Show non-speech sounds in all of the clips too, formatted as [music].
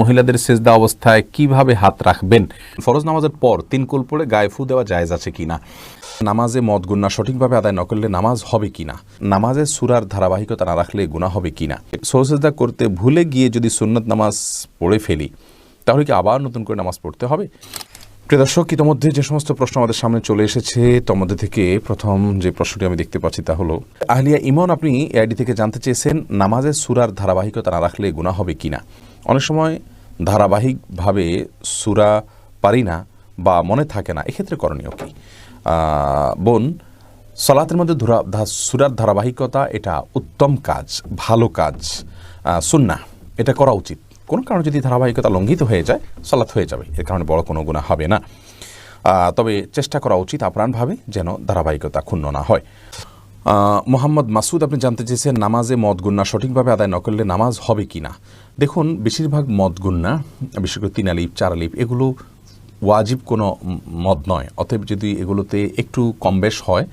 মহিলাদের সেজদা অবস্থায় কীভাবে হাত রাখবেন? ফরজ নামাজের পর তিন কুল পড়ে গায়ে ফু দেওয়া জায়েজ আছে কিনা? নামাজে মদ গুন্না সঠিকভাবে আদায় না করলে নামাজ হবে কিনা? নামাজে সুরার ধারাবাহিকতা না রাখলে গুণা হবে কিনা? সহসেজদা করতে ভুলে গিয়ে যদি সুন্নত নামাজ পড়ে ফেলি, তাহলে কি আবার নতুন করে নামাজ পড়তে হবে? দর্শক, ইতিমধ্যে যে সমস্ত প্রশ্ন আমাদের সামনে চলে এসেছে মধ্যে থেকে প্রথম যে প্রশ্নটি আমি দেখতে পাচ্ছি তা হলো, আহলিয়া ইমন আপনি এআইডি থেকে জানতে চেয়েছেন নামাজের সুরার ধারাবাহিকতা না রাখলে গুণা হবে কিনা? অনেক সময় ধারাবাহিকভাবে সুরা পারি না বা মনে থাকে না। এক্ষেত্রে করণীয় কি? বোন সলাতের মধ্যে সুরার ধারাবাহিকতা এটা উত্তম কাজ ভালো কাজ আহ, সুন্নাহ এটা করা উচিত। কোনো কারণে যদি ধারাবাহিকতা লঙ্ঘিত হয়ে যায় সলাৎ হয়ে যাবে। এর কারণে বড় কোনো গুণা হবে না। তবে চেষ্টা করা উচিত আপ্রাণভাবে যেন ধারাবাহিকতা ক্ষুণ্ণ না হয়। মোহাম্মদ মাসুদ, আপনি জানতে চেয়েছেন নামাজে মদ গুন্না সঠিকভাবে আদায় না করলে নামাজ হবে কি না দেখুন, বেশিরভাগ মদ গুন্না বিশেষ করে তিন আলিপ চার আলিপ এগুলো ওয়াজিব কোনো মদ নয়। অতএব যদি এগুলোতে একটু কম বেশ হয়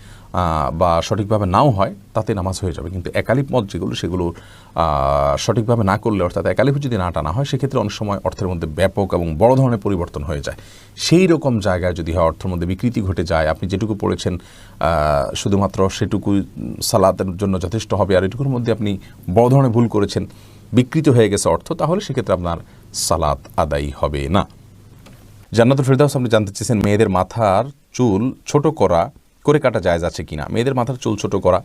বা সঠিকভাবে নাও হয়, তাতে নামাজ হয়ে যাবে। কিন্তু একালিপ মদ যেগুলো, সেগুলো সঠিকভাবে না করলে, অর্থাৎ একালিপ যদি না টানা হয়, সেক্ষেত্রে অনেক সময় অর্থের মধ্যে ব্যাপক এবং বড় ধরনের পরিবর্তন হয়ে যায়। সেই রকম জায়গায় যদি হয়, অর্থের মধ্যে বিকৃতি ঘটে যায়, আপনি যেটুকু পড়েছেন শুধুমাত্র সেটুকু সালাতের জন্য যথেষ্ট হবে, আর এটুকুর মধ্যে আপনি বড় ধরনের ভুল করেছেন, বিকৃত হয়ে গেছে অর্থ, তাহলে সেক্ষেত্রে আপনার সালাত আদায়ী হবে না। জান্নাতুল ফেরদাউস, আপনি জানতে চেয়েছেন, মেয়েদের মাথার চুল ছোট করা করে কাটা জায়জ আছে কিনা? মেয়েদের মাথার চুল ছোট করা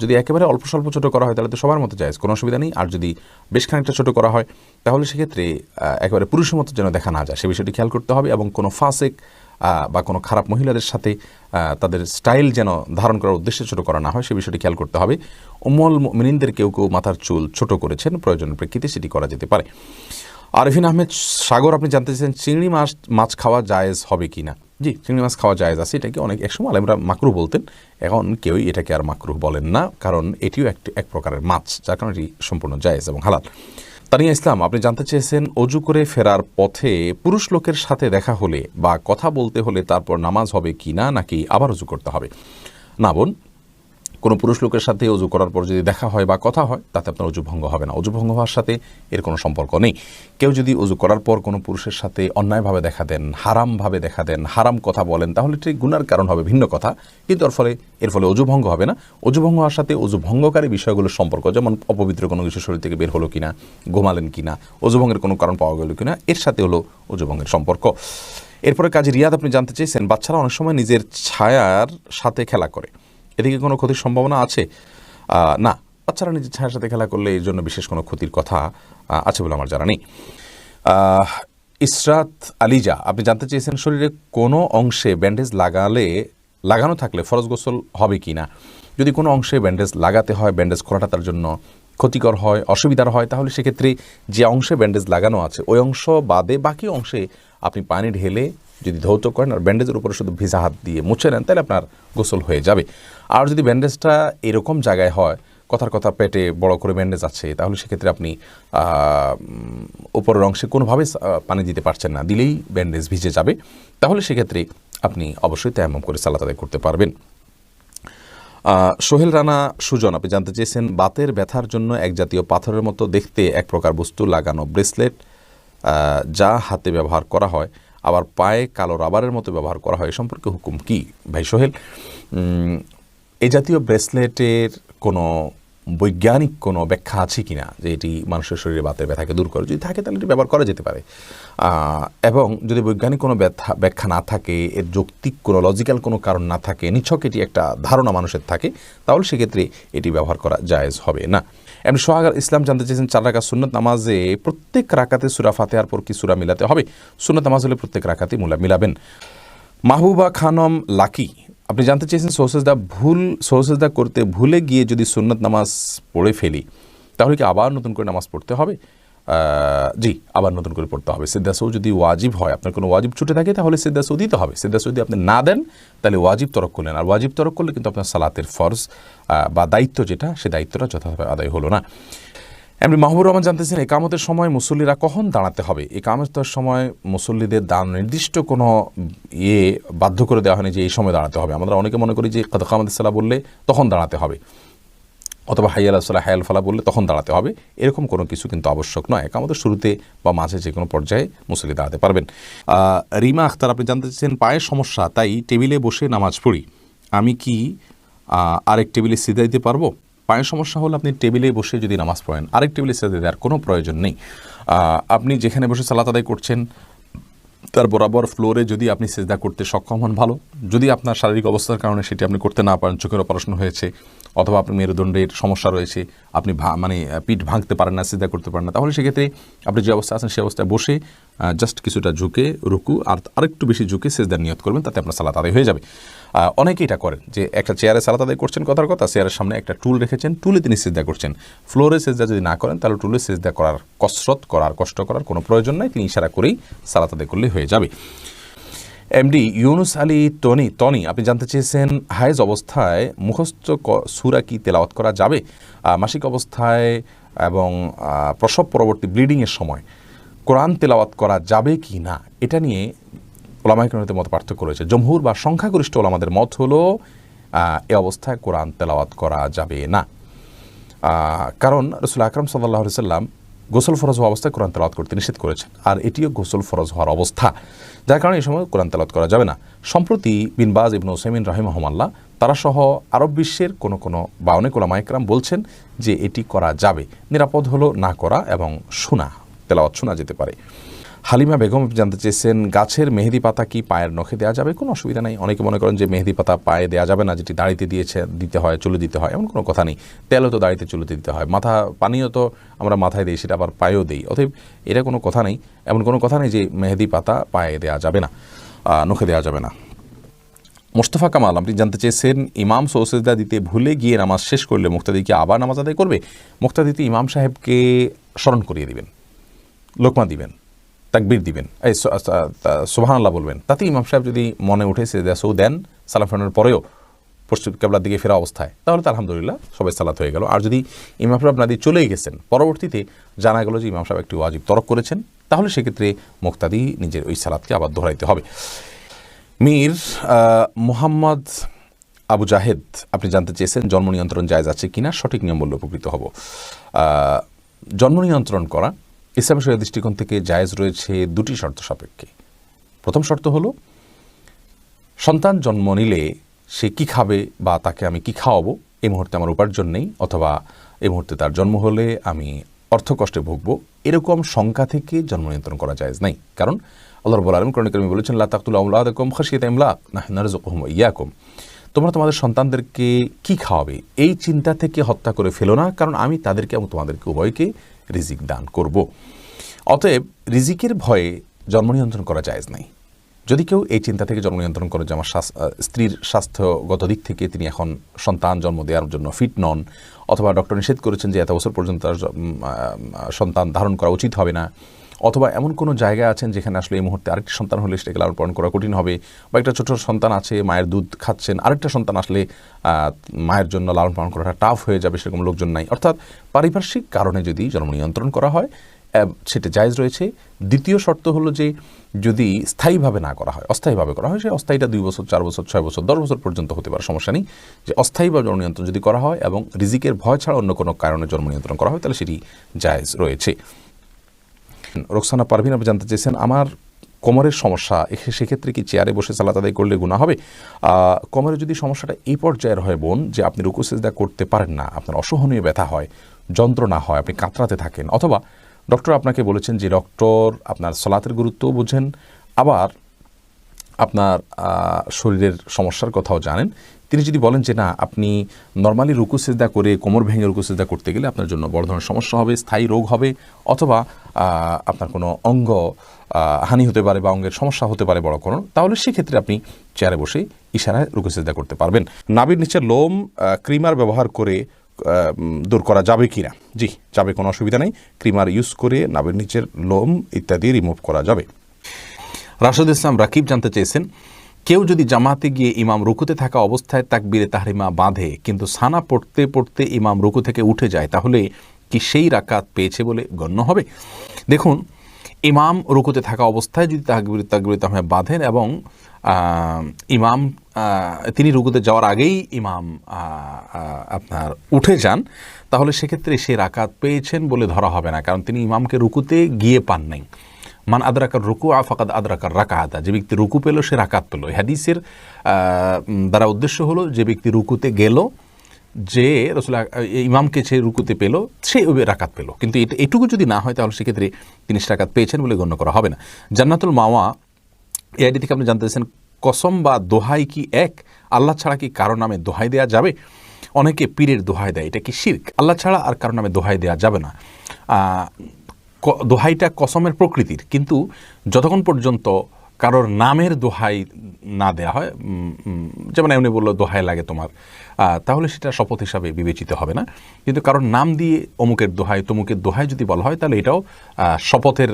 যদি একেবারে অল্প স্বল্প ছোট করা হয়, তাহলে তো সবার মতো জায়েজ, কোনো অসুবিধা নেই। আর যদি বেশ খানিকটা ছোট করা হয়, তাহলে সেক্ষেত্রে একেবারে পুরুষের মতো যেন দেখা না যায়। সে বিষয়টি খেয়াল করতে হবে এবং কোনো ফাসেক বা কোনো খারাপ মহিলাদের সাথে তাদের স্টাইল যেন ধারণ করার উদ্দেশ্যে ছোট করা না হয়, সে বিষয়টি খেয়াল করতে হবে। অমল মিনিনদের কেউ কেউ মাথার চুল ছোট করেছেন, প্রয়োজনের প্রেক্ষিতে সেটি করা যেতে পারে। আরফিন আহমেদ, সাগর, আপনি জানতে চাইছেন চিংড়ি মাছ মাছ খাওয়া জায়েজ হবে কি না জি, চিংড়ি মাছ খাওয়া যায় আছে। এটাকে অনেক, একসময় আলেমরা মাকরু বলতেন। এখন কেউই এটাকে আর মাকরু বলেন না, কারণ এটিও একটি এক প্রকারের মাছ, যার কারণে এটি সম্পূর্ণ জায়জ এবং হালাল। তানিয়া ইসলাম, আপনি জানতে চেয়েছেন অজু করে ফেরার পথে পুরুষ লোকের সাথে দেখা হলে বা কথা বলতে হলে তারপর নামাজ হবে কি না, নাকি আবার অজু করতে হবে? না বোন কোনো পুরুষ লোকের সাথে অজু করার পর যদি দেখা হয় বা কথা হয়, তাতে আপনার অজু ভঙ্গ হবে না। অজু ভঙ্গ হওয়ার সাথে এর কোনো সম্পর্ক নেই। কেউ যদি অজু করার পর কোনো পুরুষের সাথে অন্যায়ভাবে দেখা দেন, হারামভাবে দেখা দেন, হারাম কথা বলেন, তাহলে ঠিক গুনার কারণ হবে ভিন্ন কথা। কিন্তু এর ফলে এর ফলে অজু ভঙ্গ হবে না। অজু ভঙ্গ হওয়ার সাথে অজু ভঙ্গকারী বিষয়গুলোর সম্পর্ক, যেমন অপবিত্র কোনো কিছু শরীর থেকে বের হলো কিনা, ঘুমালেন কিনা, অজু ভঙ্গের কোনো কারণ পাওয়া গেল কিনা, এর সাথে হলো অজু ভঙ্গের সম্পর্ক। এরপরে কাজী রিয়াদ, আপনি জানতে চেয়েছেন, বাচ্চারা অনেক সময় নিজের ছায়ার সাথে খেলা করে। এদিকে কোনো ক্ষতির সম্ভাবনা আছে? না। বাচ্চারা নিজের ছায়ার সাথে খেলা করলে এর জন্য বিশেষ কোনো ক্ষতির কথা আছে বলে আমার জানা নেই। ইসরাত আলিজা, আপনি জানতে চেয়েছেন শরীরে কোনো অংশে ব্যান্ডেজ লাগালে, লাগানো থাকলে ফরজ গোসল হবে কি না? যদি কোনো অংশে ব্যান্ডেজ লাগাতে হয়, ব্যান্ডেজ খোলাটা তার জন্য ক্ষতিকর হয়, অসুবিধার হয়, তাহলে সেক্ষেত্রে যে অংশে ব্যান্ডেজ লাগানো আছে, ওই অংশ বাদে বাকি অংশে আপনি পানি ঢেলে যদি ধৌত করেন আর ব্যান্ডেজের উপরে শুধু ভিজা হাত দিয়ে মুছে নেন, তাহলে আপনার গোসল হয়ে যাবে। আর যদি ব্যান্ডেজটা এরকম জায়গায় হয়, কথার কথা পেটে বড় করে ব্যান্ডেজ আছে, তাহলে সেক্ষেত্রে আপনি উপরের অংশে কোনোভাবে পানি দিতে পারছেন না, দিলেই ব্যান্ডেজ ভিজে যাবে। তাহলে সেক্ষেত্রে আপনি অবশ্যই তেমন করে সালাত করতে পারবেন। সোহেল রানা, সুজন, আপনি জানতে চেয়েছেন, বাতের ব্যথার জন্য এক জাতীয় পাথরের মতো দেখতে এক প্রকার বস্তু, লাগানো ব্রেসলেট যা হাতে ব্যবহার করা হয়। আবার পায়ে কালো রাবারের মতো ব্যবহার করা হয়। এ সম্পর্কে হুকুম কি? ভাই সোহেল এই জাতীয় ব্রেসলেটের কোনো বৈজ্ঞানিক কোনো ব্যাখ্যা আছে কি না যে এটি মানুষের শরীরে বাতের ব্যথাকে দূর করে? যদি থাকে তাহলে এটি ব্যবহার করা যেতে পারে। এবং যদি বৈজ্ঞানিক কোনো ব্যথা, ব্যাখ্যা না থাকে, এর যৌক্তিক কোনো লজিক্যাল কোনো কারণ না থাকে, নিছক এটি একটা ধারণা মানুষের থাকে, তাহলে সেক্ষেত্রে এটি ব্যবহার করা জায়েজ হবে না। এমনি সোহাগ ইসলাম জানতে চেয়েছেন চার রাখা সুন্নত নামাজে প্রত্যেক রাখাতে সুরা ফাতেহার পর কি সুরা মিলাতে হবে? সুন্নত নামাজ হলে প্রত্যেক রাখাতে মূলা মিলাবেন। মাহবুবা খানম লাকি, আপনি জানতে চেয়েছেন সোহসেজদা ভুল, সোহসেজদা করতে ভুলে গিয়ে যদি সুন্নত নামাজ পড়ে ফেলি, তাহলে কি আবার নতুন করে নামাজ পড়তে হবে? জি, আবার নতুন করে পড়তে হবে। সিদ্ধাসৌ যদি ওয়াজিব হয়, আপনার কোনো ওয়াজিব ছুটে থাকে, তাহলে সিদ্ধাসৌ দিতে হবে। সিদ্ধাসৌ যদি আপনি না দেন, তাহলে ওয়াজিব তরক করলেন। আর ওয়াজিব তরক করলে কিন্তু আপনার সালাতের ফরজ বা দায়িত্ব যেটা, সে দায়িত্বটা যথাভাবে আদায় হলো না। এমনি মাহবুর রহমান জানতেছেন, একামতের সময় মুসল্লিরা কখন দাঁড়াতে হবে? একামতের সময় মুসল্লিদের দান নির্দিষ্ট কোনো ইয়ে বাধ্য করে দেওয়া হয়নি যে এই সময় দাঁড়াতে হবে। আমরা অনেকে মনে করি যে কামাদ সাল্লাহ বললে তখন দাঁড়াতে হবে। অথবা হাইয়াল আসলা হায়াল ফালা বললে তখন দাঁড়াতে হবে। এরকম কোনো কিছু কিন্তু আবশ্যক নয়। আমাদের শুরুতে বা মাঝে যে কোনো পর্যায়ে মুসলি দাঁড়াতে পারবেন। রিমা আখতার, আপনি জানতে চাচ্ছেন পায়ের সমস্যা, তাই টেবিলে বসে নামাজ পড়ি। আমি কি আরেক টেবিলে সিধা দিতে পারব? পায়ের সমস্যা হলে আপনি টেবিলে বসে যদি নামাজ পড়েন, আরেক টেবিলে সিধা দেওয়ার কোনো প্রয়োজন নেই। আপনি যেখানে বসে সালাত আদায় করছেন, তার বরাবর ফ্লোরে যদি আপনি সেজদা করতে সক্ষম হন, ভালো। যদি আপনার শারীরিক অবস্থার কারণে সেটি আপনি করতে না পারেন, চোখের অপারেশন হয়েছে অথবা আপনার মেরুদণ্ডের সমস্যা রয়েছে, আপনি মানে পিঠ ভাঙতে পারেন না সিদ্ধা করতে পারেন না, তাহলে সেক্ষেত্রে আপনি যে অবস্থা আছেন সেই অবস্থায় বসে জাস্ট কিছুটা ঝুঁকে রুকু আর আরেকটু বেশি ঝুঁকে সেজদার নিয়ত করবেন, তাতে আপনার সালাত আদায় হয়ে যাবে। অনেকেই এটা করেন যে একটা চেয়ারে সালাত আদায় করছেন কথার কথা, চেয়ারের সামনে একটা টুল রেখেছেন, টুলে তিনি সেজদা করছেন। ফ্লোরে সেজদা যদি না করেন, তাহলে টুলে সেজদা করার কসরত করার, কষ্ট করার কোনো প্রয়োজন নাই, তিনি ইশারা করেই সালাত আদায় করলে হয়ে যাবে। MD Yunus Ali Tony Tony আপনি জানতে চেয়েছেন হায়েজ অবস্থায় মুখস্থ সূরা কি তেলাওয়াত করা যাবে? মাসিক অবস্থায় এবং প্রসব পরবর্তী ব্লিডিংয়ের সময় কোরআন তেলাওয়াত করা যাবে কি না? এটা নিয়ে ওলামাইকরণের মত পার্থক্য রয়েছে। জমহুর বা সংখ্যাগরিষ্ঠ ওলামাদের মত হলো এ অবস্থায় কোরআন তেলাওয়াত করা যাবে না। কারণ রসুল আকরম সাল্লাহ সাল্লাম গোসল ফরজ হওয়া অবস্থায় কোরআন তেলাওয়াত করতে নিষেধ করেছেন। আর এটিও গোসল ফরজ হওয়ার অবস্থা। যার কারণে এই সময় কোরআন তেলাওয়াত করা যাবে না। সম্প্রতি বিনবাজ ইবনু ওসেমিন রাহিমহমাল্লাহ তারা সহ আরব বিশ্বের কোনো কোনো বা অনেক ওলামাইকরাম বলছেন যে এটি করা যাবে। নিরাপদ হলো না করা এবং শোনা, তেলাওয়াত শোনা যেতে পারে। হালিমা বেগম জানতে চেয়েছেন, গাছের মেহেদি পাতা কি পায়ের নখে দেওয়া যাবে? কোনো অসুবিধা নেই। অনেকে মনে করেন যে মেহেদি পাতা পায়ে দেওয়া যাবে না, যেটি দাড়িতে দিয়েছে, দিতে হয়, চুলে দিতে হয়, এমন কোনো কথা নেই। তেলও তো দাড়িতে, চুলে দিতে হয়। মাথা পানিও তো আমরা মাথায় দিই, সেটা আবার পায়েও দিই। অতএব এটা কোনো কথা নেই। এমন কোনো কথা নেই যে মেহেদি পাতা পায়ে দেওয়া যাবে না নখে দেওয়া যাবে না। মোস্তফা কামাল, আপনি জানতে চেয়েছেন, ইমাম সৌসেদা দিতে ভুলে গিয়ে নামাজ শেষ করলে মুক্তাদিকে আবার নামাজ আদায় করবে? মুক্তাদিতে ইমাম সাহেবকে স্মরণ করিয়ে দিবেন, লোকমা দিবেন। তাকবির দিবেন। এই সুবাহান আল্লাহ বলবেন। তাতে ইমাম সাহেব যদি মনে উঠে সে সৌ দেন, সালাম ফেরানোর পরেও পশ্চিম কেবলার দিকে ফেরা অবস্থায়, তাহলে তো আলহামদুলিল্লাহ সবাই সালাত হয়ে গেল। আর যদি ইমাম সাহেব নাদি চলেই গেছেন, পরবর্তীতে জানা গেল যে ইমাম সাহেব একটি ওয়াজিব তরক করেছেন, তাহলে সেক্ষেত্রে মুক্তাদি নিজের ওই সালাদকে আবার দোহরাইতে হবে। মীর মোহাম্মদ আবু জাহেদ, আপনি জানতে চেয়েছেন জন্ম নিয়ন্ত্রণ জায়জ আছে কিনা? সঠিক নিয়ম বললে উপকৃত হব। জন্ম নিয়ন্ত্রণ করা ইসলাম শরীয় দৃষ্টিকোণ থেকে জায়েজ রয়েছে দুটি শর্ত সাপেক্ষে। প্রথম শর্ত হলো, সন্তান জন্ম নিলে সে কি খাবে বা তাকে আমি কি খাওয়াবো এই মুহূর্তে আমার উপার্জন নেই, অথবা এই মুহূর্তে তার জন্ম হলে আমি অর্থ কষ্টে ভুগবো, এরকম শঙ্কা থেকে জন্ম নিয়ন্ত্রণ করা যায় নাই। কারণ আল্লাহ রবুল আলম করণিকর্মী বলেছেন, লা তাকুল আউলাদকম খাসিয়াত ইমলাক না নারজুকুহুম ইয়াকুম। তোমরা তোমাদের সন্তানদেরকে কি খাওয়াবে? এই চিন্তা থেকে হত্যা করে ফেলো না, কারণ আমি তাদেরকে এবং তোমাদেরকে উভয়কে রিজিক দান করব। অতএব রিজিকের ভয়ে জন্ম নিয়ন্ত্রণ করা জায়েজ নাই। যদি কেউ এই চিন্তা থেকে জন্ম নিয়ন্ত্রণ করে যে আমার স্ত্রীর স্বাস্থ্যগত দিক থেকে তিনি এখন সন্তান জন্ম দেওয়ার জন্য ফিট নন, অথবা ডক্টর নিষেধ করেছেন যে এত বছর পর্যন্ত তার সন্তান ধারণ করা উচিত হবে না অথবা এমন কোনো জায়গায় আছেন যেখানে আসলে এই মুহূর্তে আরেকটি সন্তান হলে সেটাকে লালন পালন করা কঠিন হবে? বা একটা ছোট সন্তান আছে, মায়ের দুধ খাচ্ছেন, আরেকটা সন্তান আসলে মায়ের জন্য লালন পালন করাটা টাফ হয়ে যাবে সেরকম লোকজন নাই। অর্থাৎ পারিপার্শ্বিক কারণে যদি জন্ম নিয়ন্ত্রণ করা হয় সেটা জায়েজ রয়েছে। দ্বিতীয় শর্ত হলো যে, যদি স্থায়ীভাবে না করা হয়, অস্থায়ীভাবে করা হয়, সে অস্থায়ীটা দুই বছর, চার বছর, ছয় বছর, দশ বছর পর্যন্ত হতে পারে, সমস্যা নেই। যে অস্থায়ীভাবে জন্ম নিয়ন্ত্রণ যদি করা হয় এবং রিজিকের ভয় ছাড়া অন্য কোনো কারণে জন্ম নিয়ন্ত্রণ করা হয়, তাহলে সেটি জায়েজ রয়েছে। রোকসানা পারভিন আপনি জানতে চেয়েছেন, আমার কোমরের সমস্যা সেক্ষেত্রে কি চেয়ারে বসে সালাত আদায় করলে গুণা হবে? কোমরে যদি সমস্যাটা এই পর্যায়ের হয় বোন, যে আপনি রুকু, সেজদা করতে পারেন না, আপনার অসহনীয় ব্যথা হয়, যন্ত্রণা হয়, আপনি কাতরাতে থাকেন, অথবা ডক্টর আপনাকে বলেছেন যে, ডক্টর, আপনার সলাতের গুরুত্বও বুঝেন। আবার আপনার শরীরের সমস্যার কথাও জানেন। তিনি যদি বলেন যে, না, আপনি নর্মালি রুকু করে কোমর ভেঙে রুকু করতে গেলে আপনার জন্য বড় ধরনের সমস্যা হবে, স্থায়ী রোগ হবে, অথবা আপনার কোনো অঙ্গ হানি হতে পারে বা অঙ্গের সমস্যা হতে পারে বড় কোনো, তাহলে সেক্ষেত্রে আপনি চেয়ারে বসে ইশারায় রুকু করতে পারবেন। নাবির নিচে লোম ক্রিমার ব্যবহার করে দূর করা যাবে কি না? জি, যাবে, কোনো অসুবিধা নেই। ক্রিমার ইউজ করে নাবির নিচের লোম ইত্যাদি রিমুভ করা যাবে। রাশেদ ইসলাম রাকিব জানতে চেয়েছেন কেউ যদি জামাতে গিয়ে ইমাম রুকুতে থাকা অবস্থায় তাকবিরে তাহরিমা বাঁধে, কিন্তু সানা পড়তে পড়তে ইমাম রুকু থেকে উঠে যায়, তাহলে কি সেই রাকাত পেয়েছে বলে গণ্য হবে? দেখুন, ইমাম রুকুতে থাকা অবস্থায় যদি তাকবির তাকবির তাহমে বাঁধেন এবং ইমাম তিনি রুকুতে যাওয়ার আগেই ইমাম আপনার উঠে যান, তাহলে সেক্ষেত্রে সে রাকাত পেয়েছেন বলে ধরা হবে না, কারণ তিনি ইমামকে রুকুতে গিয়ে পান নাই। মান আদরাকার রুকু আফাকাদ আদরাকার রাকাহাতা যে ব্যক্তি রুকু পেল, সে রাকাত পেল। হাদিসের দ্বারা উদ্দেশ্য হলো, যে ব্যক্তি রুকুতে গেল, যে রসুল্লাহ ইমামকে সে রুকুতে পেল, সে ওই রাকাত পেল। কিন্তু এটা, এটুকু যদি না হয়, তাহলে সেক্ষেত্রে তিনি রাকাত পেয়েছেন বলে গণ্য করা হবে না। জান্নাতুল মাওয়া, এই আইডি থেকে আপনি জানতে চাইছেন, কসম বা দোহাই কি এক? আল্লাহ ছাড়া কি কারও নামে দোহাই দেওয়া যাবে? অনেকে পীরের দোহাই দেয়, এটা কি শির্ক? আল্লাহ ছাড়া আর কারও নামে দোহাই দেওয়া যাবে না। দোহাইটা কসমের প্রকৃতির। কিন্তু যতক্ষণ পর্যন্ত কারোর নামের দোহাই না দেয়া হয় যেমন এমনি বলল, দোহাই লাগে তোমার। তাহলে সেটা শপথ হিসাবে বিবেচিত হবে না। কিন্তু কারোর নাম দিয়ে অমুকের দোহাই, তমুকের দোহাই যদি বলা হয়, তাহলে এটাও শপথের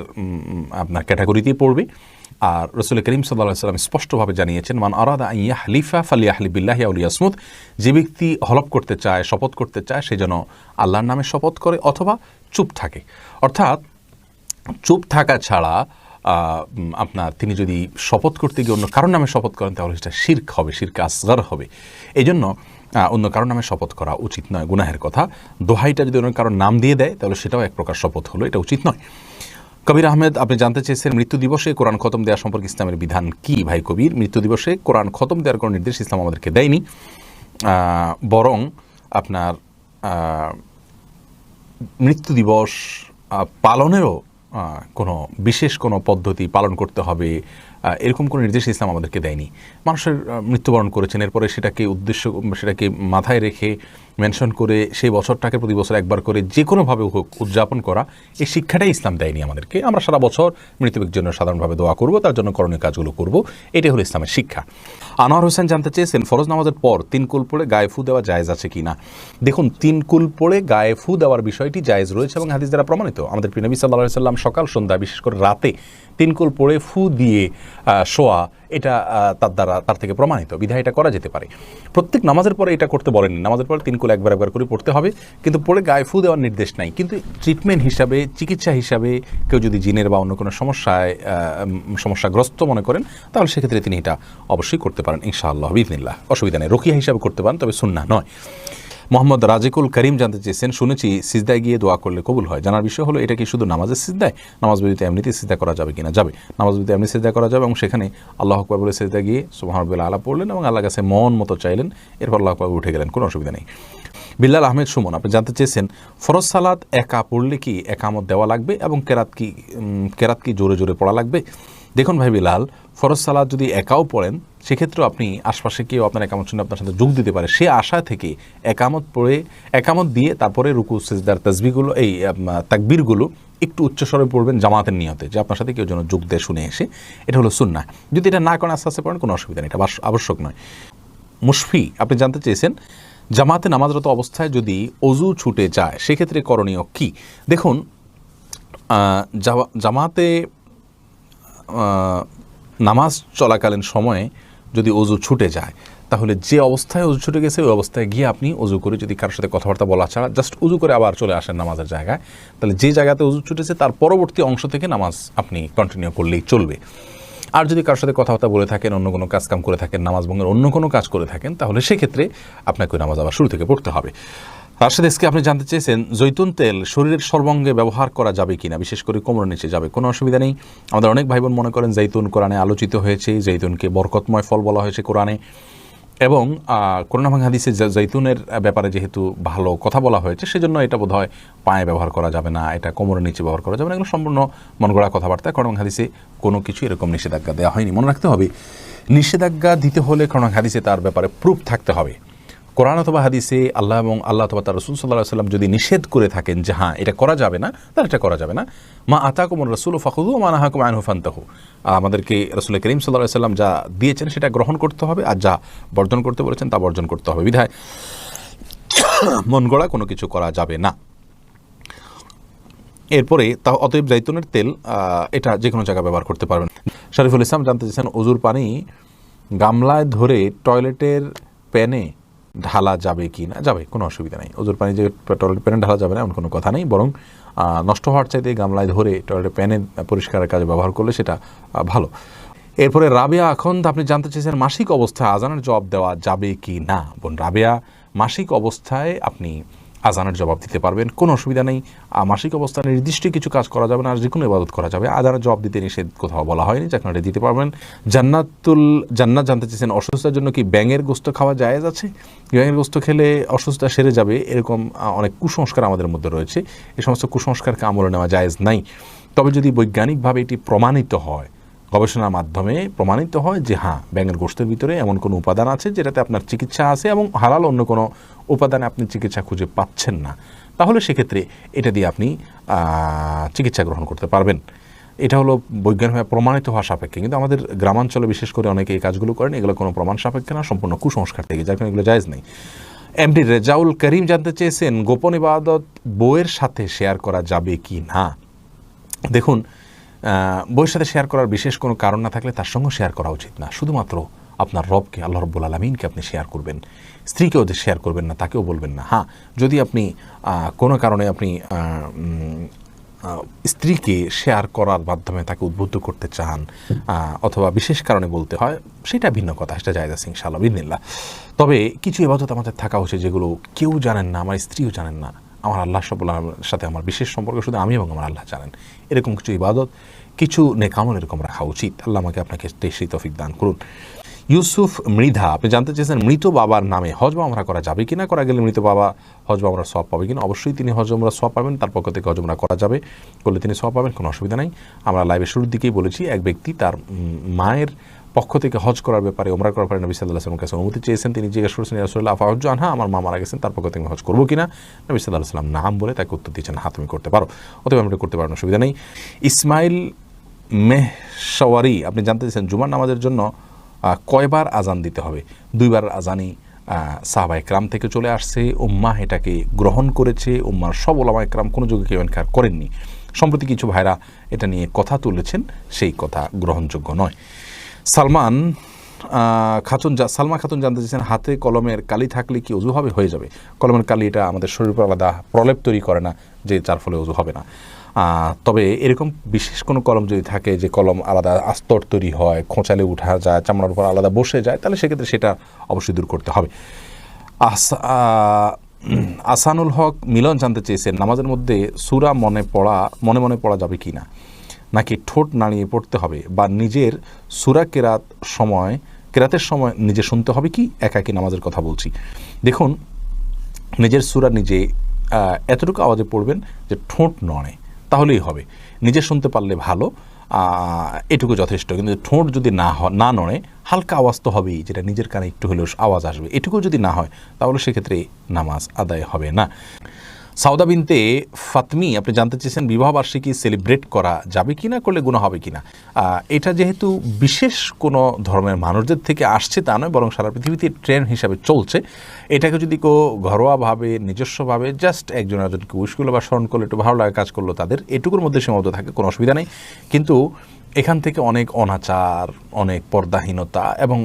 আপনার ক্যাটাগরিতেই পড়বে। আর রসুল করিম সাল্লাহ সাল্লাম স্পষ্টভাবে জানিয়েছেন, মান আরাদা ইয়া হালিফা ফালিয়া হালিবিল্লাহ আউলিয়াসমুদ যে ব্যক্তি হলপ করতে চায়, শপথ করতে চায়, সে যেন আল্লাহর নামে শপথ করে অথবা চুপ থাকে। অর্থাৎ চুপ থাকা ছাড়া আপনার তিনি যদি শপথ করতে গিয়ে অন্য কারোর নামে শপথ করেন, তাহলে সেটা শির্ক হবে, শির্ক আসগার হবে। এই জন্য অন্য কারোর নামে শপথ করা উচিত নয়, গুনাহের কথা। দোহাইটা যদি অন্য কারোর নাম দিয়ে দেয়, তাহলে সেটাও এক প্রকার শপথ হলো, এটা উচিত নয়। কবির আহমেদ, আপনি জানতে চেয়েছেন মৃত্যু দিবসে কোরআন খতম দেওয়া সম্পর্কে ইসলামের বিধান কি? ভাই কবির, মৃত্যু দিবসে কোরআন খতম দেওয়ার কোনো নির্দেশ ইসলাম আমাদেরকে দেয়নি। বরং আপনার মৃত্যু দিবস পালনেরও কোনো বিশেষ কোনো পদ্ধতি পালন করতে হবে এরকম কোনো নির্দেশ ইসলাম আমাদেরকে দেয়নি। মানুষের মৃত্যুবরণ করেছেন, এরপরে সেটাকে উদ্দেশ্য, সেটাকে মাথায় রেখে মেনশন করে সেই বছরটাকে প্রতি বছর একবার করে যে কোনোভাবে হোক উদযাপন করা, এই শিক্ষাটাই ইসলাম দেয়নি আমাদেরকে। আমরা সারা বছর মৃত জন্য সাধারণভাবে দোয়া করব, তার জন্য করণীয় কাজগুলো করব। এটাই হলো ইসলামের শিক্ষা। আনোয়ার হোসেন জানতে চেয়েছেন, ফরজ নামাজের পর তিন কুল পড়ে গায়ে ফু দেওয়া জায়েজ আছে কিনা? দেখুন, তিন কুল পড়ে গায়ে ফু দেওয়ার বিষয়টি জায়েজ রয়েছে এবং হাদিস দ্বারা প্রমাণিত। আমাদের প্রিয় নবী সাল্লাহ সাল্লাম সকাল, সন্ধ্যা, বিশেষ করে রাতে তিন কুল পড়ে ফু দিয়ে শোয়া এটা তার দ্বারা, তার থেকে প্রমাণিত, বিধায় এটা করা যেতে পারে। প্রত্যেক নামাজের পরে এটা করতে বলেনি নামাজের পরে তিন কুল একবার একবার করে পড়তে হবে, কিন্তু পড়ে গায়ে ফু দেওয়ার নির্দেশ নাই। কিন্তু ট্রিটমেন্ট হিসাবে, চিকিৎসা হিসাবে কেউ যদি জিনের বা অন্য কোনো সমস্যায় সমস্যাগ্রস্ত মনে করেন, তাহলে সেক্ষেত্রে তিনি এটা অবশ্যই করতে পারেন, ইনশাআল্লাহ বিদিনিল্লাহ অসুবিধা নেই। রকিয়া হিসাবে করতে পারেন, তবে সুন্না নয়। মোহাম্মদ রাজিকুল করিম জানতে চেয়েছেন, শুনেছি সিজদায় গিয়ে দোয়া করলে কবুল হয়। জানার বিষয় হলো, এটা কি শুধু নামাজের সিজদায়? নামাজ বিরতি এমনিতে সিজদা করা যাবে কিনা? যাবে। নামাজ বিরতি এমনি সিজদা করা যাবে এবং সেখানে আল্লাহ আকবর সিজদা গিয়ে সুবহানাল্লাহ আলা পড়লেন এবং আল্লাহ কাছে মন মতো চাইলেন, এরপর আল্লাহ আকবর উঠে গেলেন, কোনো অসুবিধা নেই। বিল্লাল আহমেদ সুমন, আপনি জানতে চেয়েছেন, ফরজ সালাদ একা পড়লে কি একামত দেওয়া লাগবে এবং কেরাত কি কেরাত কি জোরে জোরে পড়া লাগবে? দেখুন ভাই বিলাল ফরজ সালাদ যদি একাও পড়েন সেক্ষেত্রেও আপনি আশপাশে কেউ আপনার একামত শুনে আপনার সাথে যোগ দিতে পারে। সে আশা থেকে একামত পড়ে, একামত দিয়ে তারপরে রুকু, সেজদার তসবিগুলো এই তাকবীরগুলো একটু উচ্চস্বরে পড়বেন জামাতের নিয়তে, যে আপনার সাথে কেউ যেন যোগ দেয় শুনে এসে। এটা হলো সুন্না যদি এটা না করেন, আস্তে আস্তে পড়েন, কোনো অসুবিধা নেই, এটা আবশ্যক নয়। মুশফি, আপনি জানতে চেয়েছেন, জামাতে নামাজরত অবস্থায় যদি অজু ছুটে যায়, সেক্ষেত্রে করণীয় কি? দেখুন জামা- জামাতে নামাজ চলাকালীন সময়ে যদি অজু ছুটে যায়, তাহলে যে অবস্থায় অজু ছুটে গেছে, ওই অবস্থায় গিয়ে আপনি অজু করে যদি কারোর সাথে কথাবার্তা বলা ছাড়া জাস্ট উজু করে আবার চলে আসেন নামাজের জায়গায়, তাহলে যে জায়গাতে অজু ছুটেছে, তার পরবর্তী অংশ থেকে নামাজ আপনি কন্টিনিউ করলেই চলবে। আর যদি কারোর সাথে কথাবার্তা বলে থাকেন, অন্য কোনো কাজকাম করে থাকেন, নামাজ ভঙ্গের অন্য কোনো কাজ করে থাকেন, তাহলে সেক্ষেত্রে আপনাকে নামাজ আবার শুরু থেকে পড়তে হবে। রাশেদ এসকে আপনি জানতে চেয়েছেন, জৈতুন তেল শরীরের সর্বঙ্গে ব্যবহার করা যাবে কিনা? বিশেষ করে কোমরের নিচে যাবে। কোনো অসুবিধা নেই। আমাদের অনেক ভাই বোন মনে করেন জৈতুন কোরআনে আলোচিত হয়েছে, জৈতুনকে বরকতময় ফল বলা হয়েছে কোরআনে। এবং করোনা ভাঙা হাদিসে জৈতুনের ব্যাপারে যেহেতু ভালো কথা বলা হয়েছে, সেজন্য এটা বোধ হয় পায়ে ব্যবহার করা যাবে না, এটা কোমরের নিচে ব্যবহার করা যাবে না, এগুলো সম্পূর্ণ মন গড়া কথাবার্তা করোনা হাদিসে কোনো কিছু এরকম নিষেধাজ্ঞা দেওয়া হয়নি। মনে রাখতে হবে, নিষেধাজ্ঞা দিতে হলে করোনা হাদিসে তার ব্যাপারে প্রুফ থাকতে হবে। কোরআন অথবা হাদিসে আল্লাহ এবং আল্লাহ অথবা তার রসুল সাল্লাহ সাল্লাম যদি নিষেধ করে থাকেন যে হ্যাঁ এটা করা যাবে না, তাহলে এটা করা যাবে না। মা আতা কুমর রসুল ফাকুদু মা নাহাকুম আইন হুফান্তাহু আমাদেরকে রসুল করিম সাল্লাহ সাল্লাম যা দিয়েছেন সেটা গ্রহণ করতে হবে আর যা বর্জন করতে বলেছেন তা বর্জন করতে হবে। বিধায় মন গড়া কোনো কিছু করা যাবে না। এরপরে তা অতএব জাইতুনের তেল এটা যে কোনো জায়গায় ব্যবহার করতে পারবেন। শরীফুল ইসলাম জানতে চাইছেন অজুর পানি গামলায় ধরে টয়লেটের প্যানে ঢালা যাবে কি না, যাবে, কোনো অসুবিধা নেই। ওজোর পানি যে টয়লেট প্যানে ঢালা যাবে না, এমন কোনো কথা নেই। বরং নষ্ট হওয়ার চাইতে গামলায় ধরে টয়লেট প্যানে পরিষ্কারের কাজে ব্যবহার করলে সেটা ভালো। এরপরে রাবেয়া এখন, আপনি জানতে চেয়েছেন মাসিক অবস্থায় আজানের জবাব দেওয়া যাবে কি না? বোন রাবেয়া, মাসিক অবস্থায় আপনি আজানের জবাব দিতে পারবেন। কোনো অসুবিধা নেই। মাসিক অবস্থায় নির্দিষ্ট কিছু কাজ করা যাবে না আর যে কোনো ইবাদত করা যাবে। আজানের জবাব দিতে নিষেধ কোথাও বলা হয়নি যে আপনারা দিতে পারবেন। জান্নাতুল, জান্নাত জানতে চেয়েছেন, অসুস্থতার জন্য কি ব্যাঙের গোস্ত খাওয়া জায়েজ আছে? ব্যাঙের গোস্ত খেলে অসুস্থতা সেরে যাবে, এরকম অনেক কুসংস্কার আমাদের মধ্যে রয়েছে। এই সমস্ত কুসংস্কারকে আমলে নেওয়া জায়েজ নাই। তবে যদি বৈজ্ঞানিকভাবে এটি প্রমাণিত হয় গবেষণার মাধ্যমে প্রমাণিত হয় যে হ্যাঁ ব্যাঙের গোষ্ঠের ভিতরে এমন কোনো উপাদান আছে যেটাতে আপনার চিকিৎসা আছে এবং হালাল অন্য কোনো উপাদানে আপনি চিকিৎসা খুঁজে পাচ্ছেন না। তাহলে সেক্ষেত্রে এটা দিয়ে আপনি চিকিৎসা গ্রহণ করতে পারবেন। এটা হলো বৈজ্ঞানিকভাবে প্রমাণিত হওয়া সাপেক্ষে। কিন্তু আমাদের গ্রামাঞ্চলে বিশেষ করে অনেকে এই কাজগুলো করেন, এগুলো কোনো প্রমাণ সাপেক্ষে না, সম্পূর্ণ কুসংস্কার থেকে যার কারণে এগুলো জায়েজ নেই। এমডি রেজাউল করিম জানতে চেয়েছেন, গোপন ইবাদত বইয়ের সাথে শেয়ার করা যাবে কি না? দেখুন বইয়ের সাথে শেয়ার করার বিশেষ কোনো কারণ না থাকলে তার সঙ্গে শেয়ার করা উচিত না। শুধুমাত্র আপনার রবকে, আল্লাহ রব্বুল আলমিনকে আপনি শেয়ার করবেন। স্ত্রীকেও যে শেয়ার করবেন না, তাকেও বলবেন না। হ্যাঁ যদি আপনি কোনো কারণে আপনি স্ত্রীকে শেয়ার করার মাধ্যমে তাকে উদ্বুদ্ধ করতে চান অথবা বিশেষ কারণে বলতে হয়, সেটা ভিন্ন কথা, সেটা জায়দা সিং শাহ বিদিল্লা তবে কিছু এবাদত আমাদের থাকা উচিত যেগুলো কেউ জানেন না, আমার স্ত্রীও জানেন না। আমার আল্লাহ সবুল্লাহ সাথে আমার বিশেষ সম্পর্ক, শুধু আমি এবং আমার আল্লাহ জানেন। এরকম কিছু ইবাদত কিছু নেকামল এরকম রাখা উচিত। আল্লাহ আমাকে আপনাকে সেই তফিক দান করুন। ইউসুফ মৃধা, আপনি জানতে চেয়েছেন মৃত বাবার নামে হজ বা আমরা করা যাবে কিনা? করা গেলে মৃত বাবা হজ বা আমরা সব পাবে কিনা? অবশ্যই তিনি হজ আমরা সব পাবেন, তার পক্ষ থেকে হজ আমরা করা যাবে। করলে তিনি সব পাবেন, কোনো অসুবিধা নাই। আমরা লাইভের শুরুর দিকেই বলেছি, এক ব্যক্তি তার মায়ের পক্ষ থেকে হজ করার ব্যাপারে ওমরা করার ব্যাপারে নবী সাল্লাহ আসলামের কাছে অনুমতি চেয়েছেন। তিনি জিজ্ঞেস করেছেন রাসুল্লাহ আফাহজ আনহা? আমার মা মারা গেছেন, তার পক্ষ থেকে হজ করব কিনা? নবী সাল্লাহ সাল্লাম নাম বলে তাকে উত্তর দিয়েছেন হ্যাঁ তুমি করতে পারো। অতএব আমরা করতে পারো অসুবিধা নেই। ইসমাইল মেহসওয়ারি আপনি জানতে চাইছেন জুমার নামাজের জন্য কয়বার আজান দিতে হবে? দুইবার আজানি সাহাবা একরাম থেকে চলে আসছে উম্মাহ এটাকে গ্রহণ করেছে, উম্মার সব ওলামা একরাম কোনো যুগে কেউ এনকার করেননি। সম্প্রতি কিছু ভাইরা এটা নিয়ে কথা তুলেছেন, সেই কথা গ্রহণযোগ্য নয়। সালমান খাতুন সালমা খাতুন জানতে চেয়েছেন, হাতে কলমের কালি থাকলে কি অজু হবে হয়ে যাবে? কলমের কালি এটা আমাদের শরীর আলাদা প্রলেপ তৈরি করে না, যে যার ফলে অজু হবে না। তবে এরকম বিশেষ কোনো কলম যদি থাকে যে কলম আলাদা আস্তর তৈরি হয়, খোঁচালে উঠা যায়, চামড়ার উপর আলাদা বসে যায়, তাহলে সেক্ষেত্রে সেটা অবশ্যই দূর করতে হবে। আস- আসানুল হক মিলন জানতে চেয়েছেন, নামাজের মধ্যে সুরা মনে পড়া, মনে মনে পড়া যাবে কি না? নাকি ঠোঁট নাড়িয়ে পড়তে হবে? বা নিজের সুরা কেরাত সময় কেরাতের সময় নিজে শুনতে হবে কি? একাকি নামাজের কথা বলছি। দেখুন, নিজের সুরা নিজে এতটুকু আওয়াজে পড়বেন যে ঠোঁট নড়ে, তাহলেই হবে। নিজে শুনতে পারলে ভালো এটুকু যথেষ্ট। কিন্তু ঠোঁট যদি না হয় না নড়ে, হালকা আওয়াজ তো হবেই, যেটা নিজের কানে একটু হলেও আওয়াজ আসবে। এটুকু যদি না হয়, তাহলে সেক্ষেত্রে নামাজ আদায় হবে না। সাউদা বিনতে ফাতমি, আপনি জানতে চেয়েছেন বিবাহ বার্ষিকী সেলিব্রেট করা যাবে কি না করলে গুণ হবে কি না এটা যেহেতু বিশেষ কোনো ধর্মের মানুষদের থেকে আসছে তা নয়, বরং সারা পৃথিবীতে ট্রেন্ড হিসাবে চলছে। এটাকে যদি কেউ ঘরোয়াভাবে, নিজস্বভাবে জাস্ট একজন একজনকে উইশ করল বা স্মরণ করল, একটু ভালো লাগে কাজ করল, তাদের এটুকুর মধ্যে সীমাবদ্ধ থাকে, কোনো অসুবিধা নেই। কিন্তু এখান থেকে অনেক অনাচার, অনেক পর্দাহীনতা এবং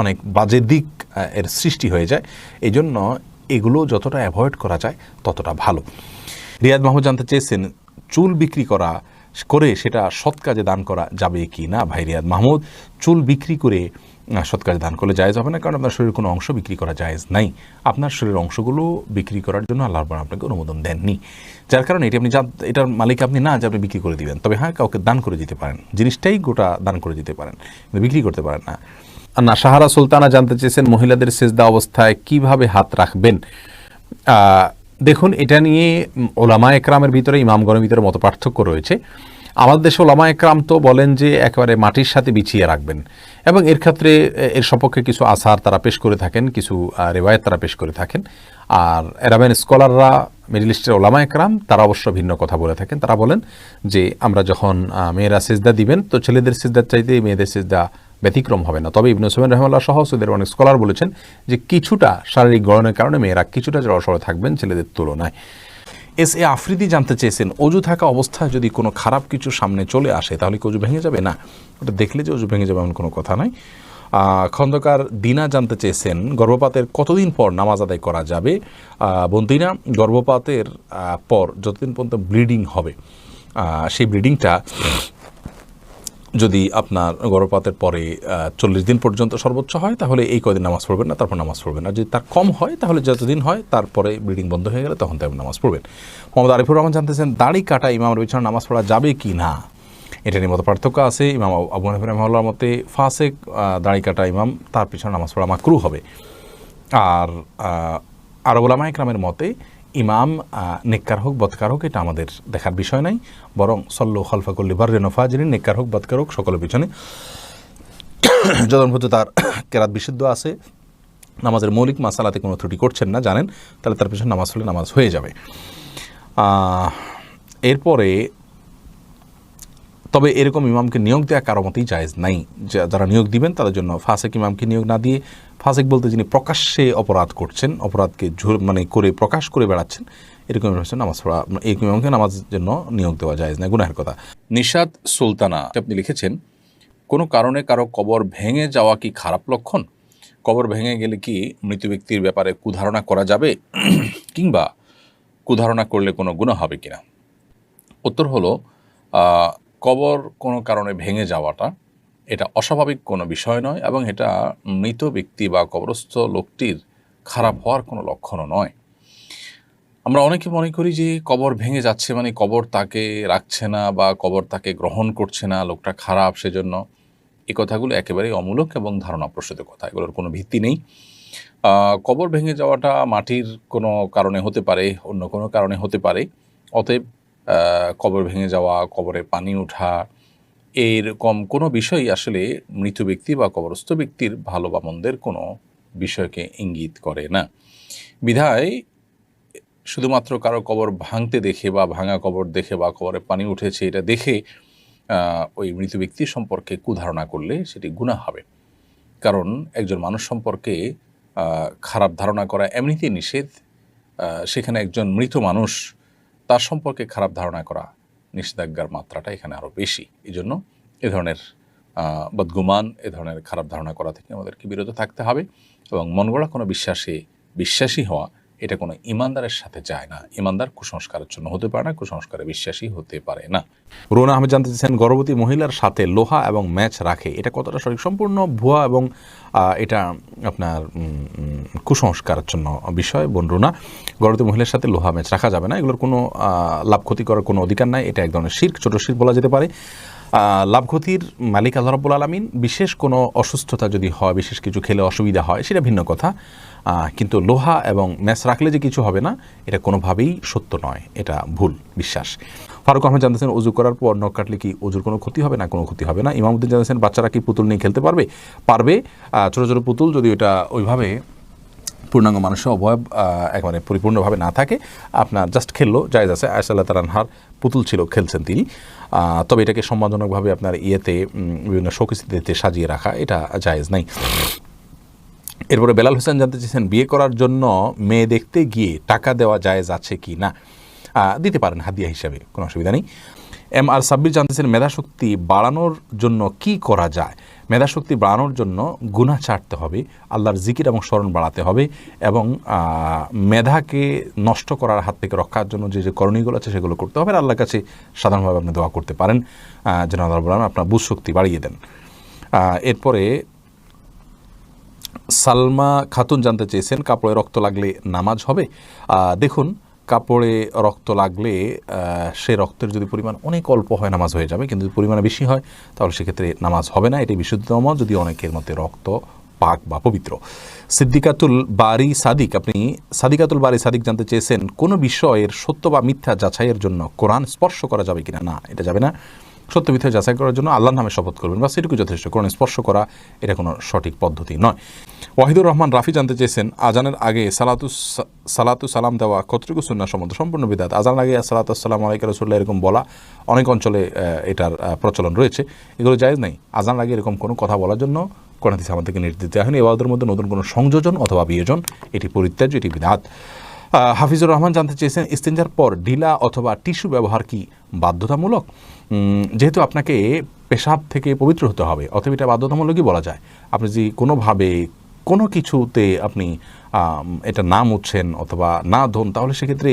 অনেক বাজে দিক এর সৃষ্টি হয়ে যায়। এই জন্য এগুলো যতটা অ্যাভয়েড করা যায় ততটা ভালো। রিয়াদ মাহমুদ জানতে চেয়েছেন, চুল বিক্রি করা, করে সেটা সৎ কাজে দান করা যাবে কি না? ভাই রিয়াদ মাহমুদ, চুল বিক্রি করে সৎ কাজে দান করলে জায়েজ হবে না? কারণ আপনার শরীরের কোনো অংশ বিক্রি করা জায়েজ নাই। আপনার শরীরের অংশগুলো বিক্রি করার জন্য আল্লাহ রাব্বুল আপনাকে অনুমোদন দেননি। যার কারণে এটি আপনি এটার মালিক আপনি না, যে আপনি বিক্রি করে দিবেন। তবে হ্যাঁ কাউকে দান করে দিতে পারেন। জিনিসটাই গোটা দান করে দিতে পারেন। বিক্রি করতে পারেন না। না সাহারা সুলতানা জানতে চেয়েছেন মহিলাদের সেজদা অবস্থায় কীভাবে হাত রাখবেন। দেখুন, এটা নিয়ে ওলামা একরামের ভিতরে, ইমামগণের ভিতরে মত পার্থক্য রয়েছে। আমাদের দেশে ওলামা একরাম তো বলেন যে, একেবারে মাটির সাথে বিছিয়ে রাখবেন। এবং এর ক্ষেত্রে এর সপক্ষে কিছু আসার তারা পেশ করে থাকেন, কিছু রেওয়ায়ত তারা পেশ করে থাকেন। আর এরাবেন স্কলাররা, মিডল ইস্টের ওলামা একরাম, তারা অবশ্য ভিন্ন কথা বলে থাকেন। তারা বলেন যে, আমরা যখন মেয়েরা সেজদা দিবেন, তো ছেলেদের সেজদার চাইতে মেয়েদের সেজদা ব্যতিক্রম হবে না। তবে ইবনু সুমেন রহমাল্লাহ সহ সৌদের অনেক স্কলার বলেছেন যে কিছুটা শারীরিক গড়নের কারণে মেয়েরা কিছুটা জড়সড় থাকবেন ছেলেদের তুলনায়। এস এ আফ্রিদি জানতে চেয়েছেন অজু থাকা অবস্থায় যদি কোনো খারাপ কিছু সামনে চলে আসে তাহলে কি অজু ভেঙে যাবে? না। ওটা দেখলে যে অজু ভেঙে যাবে এমন কোনো কথা নয় খন্দকার দিনা জানতে চেয়েছেন গর্ভপাতের কতদিন পর নামাজ আদায় করা যাবে? আহ, বোন দিনা গর্ভপাতের পর যতদিন পর্যন্ত ব্লিডিং হবে। সেই ব্লিডিংটা যদি আপনার গর্ভপাতের পরে চল্লিশ দিন পর্যন্ত সর্বোচ্চ হয় তাহলে এই কদিন নামাজ পড়বেন না তারপর নামাজ পড়বেন আর যদি তার কম হয় তাহলে যতদিন হয় তারপরে ব্লিডিং বন্ধ হয়ে গেলে তখন তাই নামাজ পড়বেন। মোহাম্মদ আরিফুর রহমান জানতেছেন দাড়ি কাটা ইমামের বিছানা নামাজ পড়া যাবে কি না? এটা নিয়ে মতো পার্থক্য আছে। ইমাম আবু হানিফা মতে আহ, দাড়ি কাটা ইমাম তার পিছনে নামাজ পড়া মাকরু হবে। আর আহ, আরব ওলামা একরামের মতে ইমাম নেককার হোক, বৎকার হোক, এটা আমাদের দেখার বিষয় নাই। বরং সল্লু করলি বার্রেন যিনি নেককার হোক, বৎকার হোক, সকলের পিছনে। যতন তার কেরাত বিশুদ্ধ আছে, নামাজের মৌলিক মাসালাতে কোনো ত্রুটি করছেন না, জানেন, তাহলে তার পিছনে নামাজ হলে নামাজ হয়ে যাবে। এরপরে তবে এরকম ইমামকে নিয়োগ দেওয়া কারও মতেই জায়েজ নাই। যারা নিয়োগ দিবেন, তাদের জন্য ফাসেক ইমামকে নিয়োগ না দিয়ে ফাসেক বলতে যিনি প্রকাশ্যে অপরাধ করছেন, অপরাধকে মানে করে প্রকাশ করে বেড়াচ্ছেন, এরকম হচ্ছেন নামাজ পড়া এই ইমামকে নামাজ জন্য নিয়োগ দেওয়া জায়েজ না গুনাহের কথা। নিশাদ সুলতানা আপনি লিখেছেন, কোনো কারণে কারও কবর ভেঙে যাওয়া কি খারাপ লক্ষণ? কবর ভেঙে গেলে কি মৃত ব্যক্তির ব্যাপারে কুধারণা করা যাবে? [clears throat] কিংবা কুধারণা করলে কোনো গুণা হবে কিনা? উত্তর হলো কবর কোনো কারণে ভেঙে যাওয়াটা, এটা অস্বাভাবিক কোনো বিষয় নয় এবং এটা মৃত ব্যক্তি বা কবরস্থ লোকটির খারাপ হওয়ার কোনো লক্ষণও নয়। আমরা অনেকে মনে করি যে কবর ভেঙে যাচ্ছে মানে কবর তাকে রাখছে না বা কবর তাকে গ্রহণ করছে না, লোকটা খারাপ সেজন্য। এই কথাগুলো একেবারেই অমূলক এবং ধারণা প্রসূত কথা, এগুলোর কোনো ভিত্তি নেই। কবর ভেঙে যাওয়াটা মাটির কোনো কারণে হতে পারে, অন্য কোনো কারণে হতে পারে। অতএব কবর ভেঙে যাওয়া, কবরে পানি ওঠা, এরকম কোনো বিষয় আসলে মৃত ব্যক্তি বা কবরস্থ ব্যক্তির ভালো বা মন্দের কোনো বিষয়কে ইঙ্গিত করে না। বিধায় শুধুমাত্র কারও কবর ভাঙতে দেখে বা ভাঙা কবর দেখে বা কবরে পানি উঠেছে এটা দেখে ওই মৃত ব্যক্তি সম্পর্কে কুধারণা করলে সেটি গুণা হবে। কারণ একজন মানুষ সম্পর্কে খারাপ ধারণা করা এমনিতেই নিষেধ। সেখানে একজন মৃত মানুষ তার সম্পর্কে খারাপ ধারণা করা নিষেধাজ্ঞার মাত্রাটা এখানে আরও বেশি। এই জন্য এ ধরনের বদগুমান, এ ধরনের খারাপ ধারণা করা থেকে আমাদেরকে বিরত থাকতে হবে এবং মন গড়া কোনো বিশ্বাসে, বিশ্বাসী হওয়া এটা কোনো ইমানদারের সাথে যায় না। ইমানদার কুসংস্কারের জন্য হতে পারে না, কুসংস্কারে বিশ্বাসী হতে পারে না। রোনা আহমেদ জানতে চাইছেন গর্ভবতী মহিলার সাথে লোহা এবং ম্যাচ রাখে। এটা কতটা সঠিক? সম্পূর্ণ ভুয়া এবং এটা আপনার কুসংস্কারের জন্য বিষয় বোন রুনা। গর্ভবতী মহিলার সাথে লোহা ম্যাচ রাখা যাবে না। এগুলোর কোনো লাভ ক্ষতি করার কোনো অধিকার নাই। এটা এক ধরনের শির্ক, ছোটো শির্ক বলা যেতে পারে। লাভ ক্ষতির মালিক আল্লাহ রাব্বুল আলমিন, বিশেষ কোনো অসুস্থতা যদি হয়, বিশেষ কিছু খেলে অসুবিধা হয়, সেটা ভিন্ন কথা। কিন্তু লোহা এবং ম্যাচ রাখলে যে কিছু হবে না, এটা কোনোভাবেই সত্য নয়, এটা ভুল বিশ্বাস। ফারুক আহমেদ জানতেছেন, উজু করার পর নখ কাটলে কি উজুর কোনো ক্ষতি হবে না? কোনো ক্ষতি হবে না। ইমামুদ্দিন জানতেছেন, বাচ্চারা কি পুতুল নিয়ে খেলতে পারবে? পারবে। ছোটো ছোট পুতুল যদি ওটা ওইভাবে পূর্ণাঙ্গ মানুষের অবয়ব একেবারে পরিপূর্ণভাবে না থাকে। আপনার জাস্ট খেললো, জায়জ আছে। আয়সাল্লাহ তালানহার পুতুল ছিল, খেলছেন তিনি। তবে এটাকে সম্মানজনকভাবে আপনার ইয়েতে বিভিন্ন শোকস্থিতিতে সাজিয়ে রাখা, এটা জায়েজ নাই। এরপরে বেলাল হোসেন জানতে চেয়েছেন, বিয়ে করার জন্য মেয়ে দেখতে গিয়ে টাকা দেওয়া জায়েজ আছে কি না? দিতে পারেন হাদিয়া হিসাবে, কোনো অসুবিধা নেই। এম আর সাব্বির জানতেছেন মেধাশক্তি বাড়ানোর জন্য কি করা যায়? মেধাশক্তি বাড়ানোর জন্য গুণা ছাড়তে হবে, আল্লাহর জিকির এবং স্মরণ বাড়াতে হবে এবং মেধাকে নষ্ট করার হাত থেকে রক্ষার জন্য যে যে করণীয়গুলো আছে সেগুলো করতে হবে। আর আল্লাহর কাছে সাধারণভাবে আপনি দোয়া করতে পারেন। যেন আল্লাহ আলামিন আপনার বুঝ শক্তি বাড়িয়ে দেন। এরপরে সালমা খাতুন জানতে চেয়েছেন, কাপড়ে রক্ত লাগলে নামাজ হবে। দেখুন কাপড়ে রক্ত লাগলে সে রক্তের যদি পরিমাণ অনেক অল্প হয়, নামাজ হয়ে যাবে। কিন্তু যদি পরিমাণে বেশি হয়, তাহলে সেক্ষেত্রে নামাজ হবে না। এটি বিশুদ্ধতম যদি অনেকের মধ্যে রক্ত পাক বা পবিত্র। সিদ্দিকাতুল বারি সাদিক, আপনি সাদিকাতুল বারি সাদিক জানতে চেয়েছেন, কোনো বিষয়ের সত্য বা মিথ্যা যাচাইয়ের জন্য কোরআন স্পর্শ করা যাবে কিনা? না, এটা যাবে না। সত্য মিথ্যা যাচাই করার জন্য আল্লাহর নামে শপথ করবেন। বা সেটুকু যথেষ্ট। কোরআন স্পর্শ করা এটা কোনো সঠিক পদ্ধতি নয়। ওয়াহিদুর রহমান রাফি জানতে চেয়েছেন আজানের আগে সালাতু সালাতু সালাম দেওয়া কতটুকু সুন্না সম্বন্ধে? সম্পূর্ণ বিদাত। আজানের আগে সালাতু সালাম আলাইকা রসুল্লাহ এরকম বলা অনেক অঞ্চলে এটার প্রচলন রয়েছে। এগুলো জায়েজ নেই। আজানের আগে এরকম কোনো কথা বলার জন্য কোরআন আমাদেরকে নির্দেশ দেওয়া হয়নি। এবাদের মধ্যে নতুন কোনো সংযোজন অথবা বিয়োজন এটি পরিত্যাজ্য এটি আহ, হাফিজুর রহমান জানতে চেয়েছেন ইস্তেঞ্জার পর ঢিলা অথবা টিস্যু ব্যবহার কি বাধ্যতামূলক? যেহেতু আপনাকে পেশাব থেকে পবিত্র হতে হবে অথবা এটা বাধ্যতামূলকই বলা যায়। আপনি যদি কোনোভাবে কোনো কিছুতে আপনি এটা না মুছছেন অথবা না ধোন, তাহলে সেক্ষেত্রে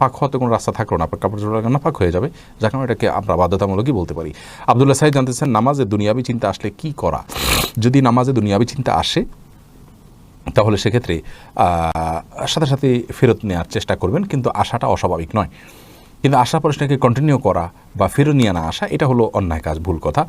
পাক হওয়াতে কোনো রাস্তা থাকল না, আপনার কাপড় চোপড় না পাক হয়ে যাবে, যার কারণে এটাকে আমরা বাধ্যতামূলকই বলতে পারি। আবদুল্লাহ সাহেব জানতেছেন নামাজে দুনিয়াবি চিন্তা আসলে কি করা? যদি নামাজে দুনিয়াবি চিন্তা আসে তাহলে সেক্ষেত্রে সাথে সাথে ফেরত নেওয়ার চেষ্টা করবেন, কিন্তু আশাটা অস্বাভাবিক নয়। কিন্তু আশা পরে সেটাকে কন্টিনিউ করা বা ফেরত নিয়ে না আসা, এটা হলো অন্যায় কাজ, ভুল কথা।